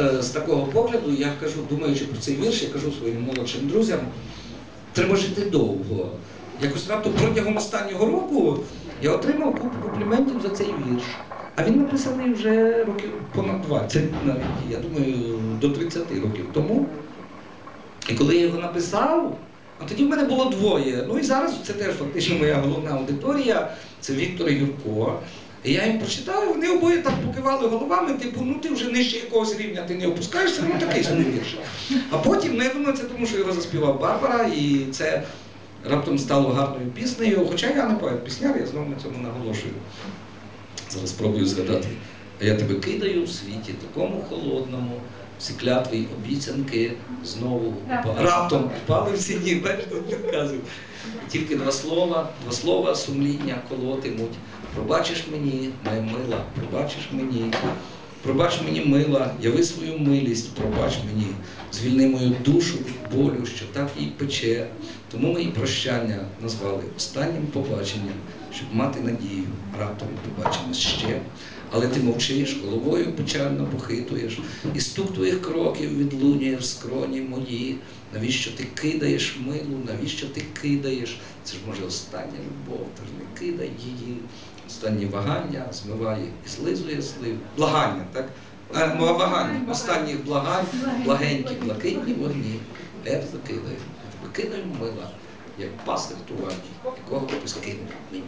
Е, З такого погляду я кажу, думаючи про цей вірш, я кажу своїм молодшим друзям, треба жити довго. Якось раптом протягом останнього року я отримав купу компліментів за цей вірш. А він написаний вже років понад 20, навіть, я думаю, до 30 років тому. І коли я його написав, а тоді в мене було двоє. Ну і зараз це теж фактично моя головна аудиторія, це Віктор Юрко. І я їм прочитав, вони обоє так покивали головами, типу, ну ти вже нижче якогось рівня ти не опускаєшся, ну такий собі вірш. А потім, думаю, це тому, що його заспівав Барбара, і це раптом стало гарною піснею. Хоча я не поет пісняр, я знову на цьому наголошую. Зараз спробую згадати. А я тебе кидаю в світі, такому холодному, всі клятви й обіцянки знову упа- раптом впали всі дні, бачиш, тут підказую. Тільки два слова, два слова сумління колотимуть. Пробачиш мені, моя мила, пробачиш мені. Пробач мені, мила, яви свою милість, пробач мені, звільни мою душу від болю, що так їй пече. Тому ми і прощання назвали останнім побаченням, щоб мати надію, раптом побачимось ще. Але ти мовчиш, головою печально похитуєш, і стук твоїх кроків відлунює в скроні мої. Навіщо ти кидаєш милу, навіщо ти кидаєш? Це ж може остання любов, тож не кидай її. Останні вагання змиває і злизує слив. Благання, так? Вагання, останніх благань, благенькі, блакитні вогні. А я кидаю мила, як пастир тувані, якого хтось кинув мені.